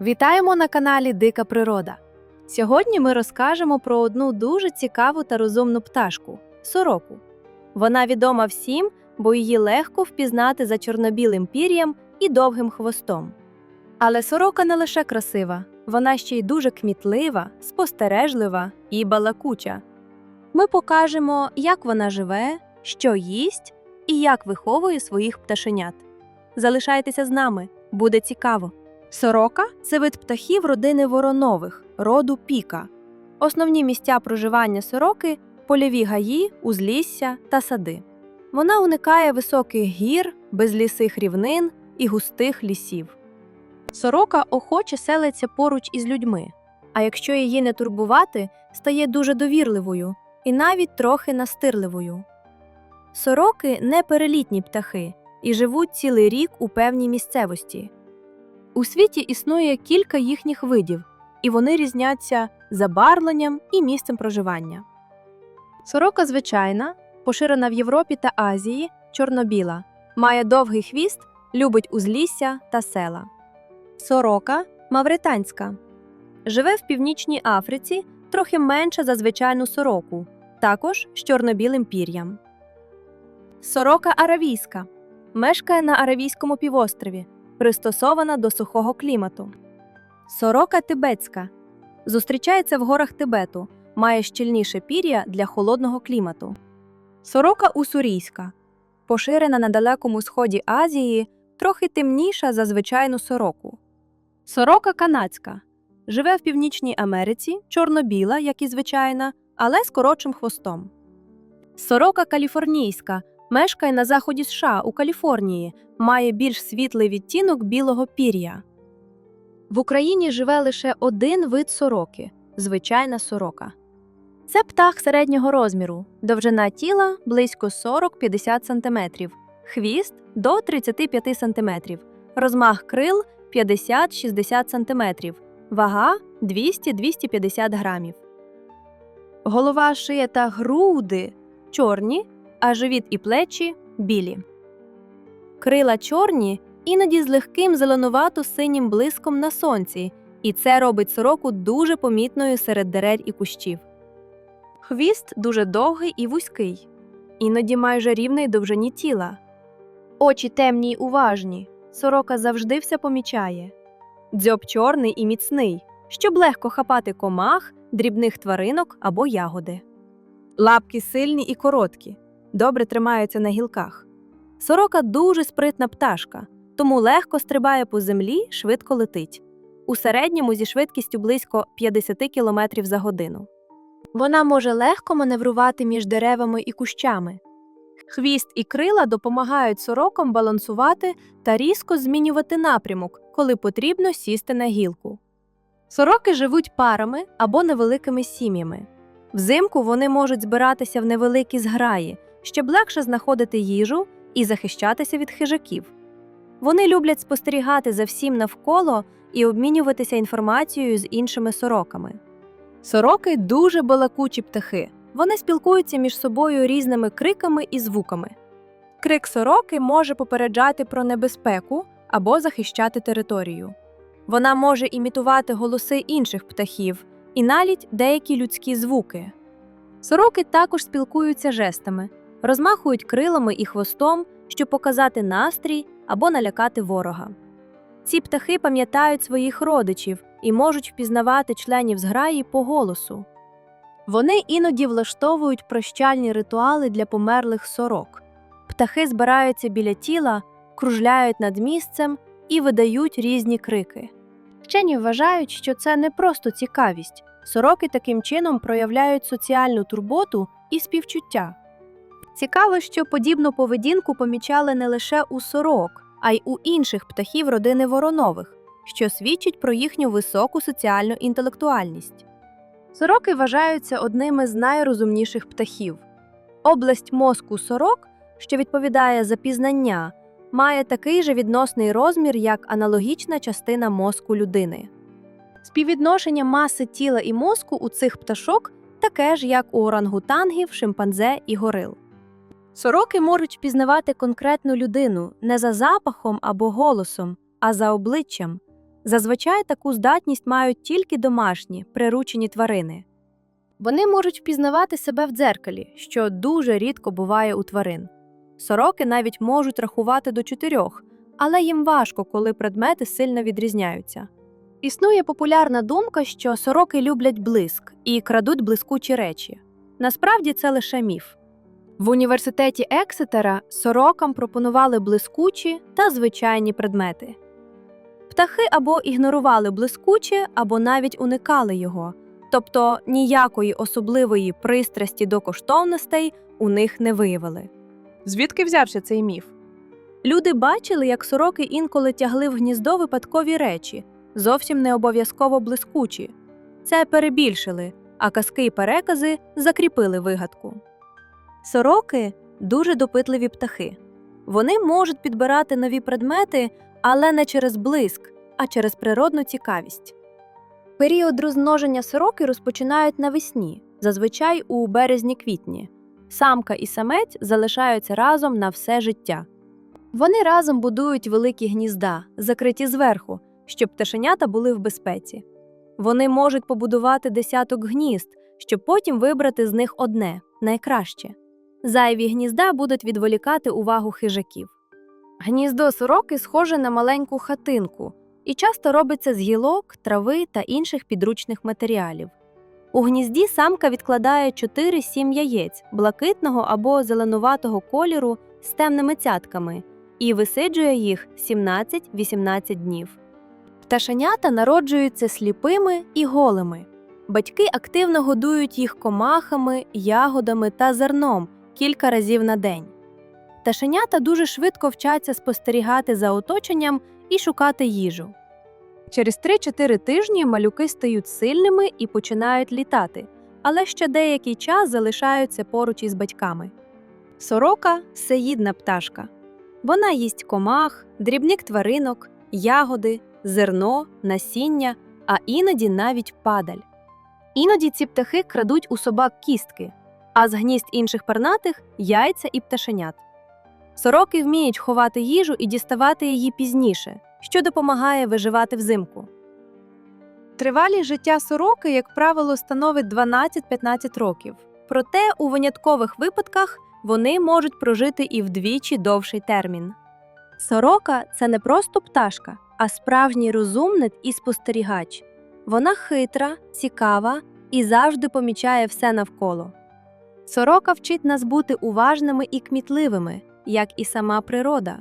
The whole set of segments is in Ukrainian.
Вітаємо на каналі Дика Природа. Сьогодні ми розкажемо про одну дуже цікаву та розумну пташку сороку. Вона відома всім, бо її легко впізнати за чорно-білим пір'ям і довгим хвостом. Але сорока не лише красива, вона ще й дуже кмітлива, спостережлива і балакуча. Ми покажемо, як вона живе, що їсть і як виховує своїх пташенят. Залишайтеся з нами, буде цікаво. Сорока це вид птахів родини воронових, роду піка. Основні місця проживання сороки польові гаї, узлісся та сади. Вона уникає високих гір, безлісих рівнин і густих лісів. Сорока охоче селиться поруч із людьми, а якщо її не турбувати, стає дуже довірливою і навіть трохи настирливою. Сороки не перелітні птахи і живуть цілий рік у певній місцевості. У світі існує кілька їхніх видів, і вони різняться забарвленням і місцем проживання. Сорока звичайна, поширена в Європі та Азії, чорнобіла, має довгий хвіст, любить узлісся та села. Сорока мавританська. Живе в Північній Африці трохи менше за звичайну сороку, також з чорно-білим пір'ям. Сорока аравійська. Мешкає на Аравійському півострові, пристосована до сухого клімату. Сорока тибетська. Зустрічається в горах Тибету, має щільніше пір'я для холодного клімату. Сорока уссурійська. Поширена на Далекому сході Азії, трохи темніша за звичайну сороку. Сорока канадська. Живе в Північній Америці, чорно-біла, як і звичайна, але з коротшим хвостом. Сорока каліфорнійська мешкає на заході США у Каліфорнії, має більш світлий відтінок білого пір'я. В Україні живе лише один вид сороки звичайна сорока. Це птах середнього розміру, довжина тіла близько 40-50 см, хвіст до 35 см, розмах крил 50-60 см, вага 200-250 грамів. Голова, шия та груди чорні, а живіт і плечі білі. Крила чорні, іноді з легким зеленувато-синім блиском на сонці, і це робить сороку дуже помітною серед дерев і кущів. Хвіст дуже довгий і вузький, іноді майже рівний довжині тіла. Очі темні й уважні. Сорока завжди все помічає. Дзьоб чорний і міцний, щоб легко хапати комах, дрібних тваринок або ягоди. Лапки сильні і короткі, добре тримаються на гілках. Сорока дуже спритна пташка, тому легко стрибає по землі, швидко летить. У середньому зі швидкістю близько 50 км за годину. Вона може легко маневрувати між деревами і кущами. Хвіст і крила допомагають сорокам балансувати та різко змінювати напрямок, коли потрібно сісти на гілку. Сороки живуть парами або невеликими сім'ями. Взимку вони можуть збиратися в невеликі зграї, щоб легше знаходити їжу і захищатися від хижаків. Вони люблять спостерігати за всім навколо і обмінюватися інформацією з іншими сороками. Сороки дуже балакучі птахи. Вони спілкуються між собою різними криками і звуками. Крик сороки може попереджати про небезпеку або захищати територію. Вона може імітувати голоси інших птахів і навіть деякі людські звуки. Сороки також спілкуються жестами, розмахують крилами і хвостом, щоб показати настрій або налякати ворога. Ці птахи пам'ятають своїх родичів і можуть впізнавати членів зграї по голосу. Вони іноді влаштовують прощальні ритуали для померлих сорок. Птахи збираються біля тіла, кружляють над місцем і видають різні крики. Вчені вважають, що це не просто цікавість. Сороки таким чином проявляють соціальну турботу і співчуття. Цікаво, що подібну поведінку помічали не лише у сорок, а й у інших птахів родини воронових, що свідчить про їхню високу соціальну інтелектуальність. Сороки вважаються одними з найрозумніших птахів. Область мозку сорок, що відповідає за пізнання, має такий же відносний розмір, як аналогічна частина мозку людини. Співвідношення маси тіла і мозку у цих пташок таке ж, як у орангутангів, шимпанзе і горил. Сороки можуть пізнавати конкретну людину не за запахом або голосом, а за обличчям. Зазвичай таку здатність мають тільки домашні, приручені тварини. Вони можуть впізнавати себе в дзеркалі, що дуже рідко буває у тварин. Сороки навіть можуть рахувати до чотирьох, але їм важко, коли предмети сильно відрізняються. Існує популярна думка, що сороки люблять блиск і крадуть блискучі речі. Насправді це лише міф. В університеті Ексетера сорокам пропонували блискучі та звичайні предмети. Птахи або ігнорували блискуче, або навіть уникали його, тобто ніякої особливої пристрасті до коштовностей у них не виявили. Звідки взявся цей міф? Люди бачили, як сороки інколи тягли в гніздо випадкові речі, зовсім не обов'язково блискучі. Це перебільшили, а казки й перекази закріпили вигадку. Сороки дуже допитливі птахи. Вони можуть підбирати нові предмети, але не через блиск, а через природну цікавість. Період розмноження сороки розпочинають навесні, зазвичай у березні-квітні. Самка і самець залишаються разом на все життя. Вони разом будують великі гнізда, закриті зверху, щоб пташенята були в безпеці. Вони можуть побудувати десяток гнізд, щоб потім вибрати з них одне найкраще. Зайві гнізда будуть відволікати увагу хижаків. Гніздо сороки схоже на маленьку хатинку і часто робиться з гілок, трави та інших підручних матеріалів. У гнізді самка відкладає 4-7 яєць блакитного або зеленуватого кольору з темними цятками і висиджує їх 17-18 днів. Пташенята народжуються сліпими і голими. Батьки активно годують їх комахами, ягодами та зерном кілька разів на день. Пташенята дуже швидко вчаться спостерігати за оточенням і шукати їжу. Через 3-4 тижні малюки стають сильними і починають літати, але ще деякий час залишаються поруч із батьками. Сорока всеїдна пташка. Вона їсть комах, дрібних тваринок, ягоди, зерно, насіння, а іноді навіть падаль. Іноді ці птахи крадуть у собак кістки, а з гнізд інших пернатих яйця і пташенят. Сороки вміють ховати їжу і діставати її пізніше, що допомагає виживати взимку. Тривалість життя сороки, як правило, становить 12-15 років. Проте у виняткових випадках вони можуть прожити і вдвічі довший термін. Сорока це не просто пташка, а справжній розумник і спостерігач. Вона хитра, цікава і завжди помічає все навколо. Сорока вчить нас бути уважними і кмітливими, як і сама природа.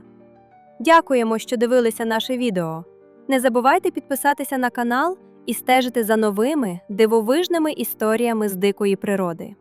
Дякуємо, що дивилися наше відео. Не забувайте підписатися на канал і стежити за новими дивовижними історіями з дикої природи.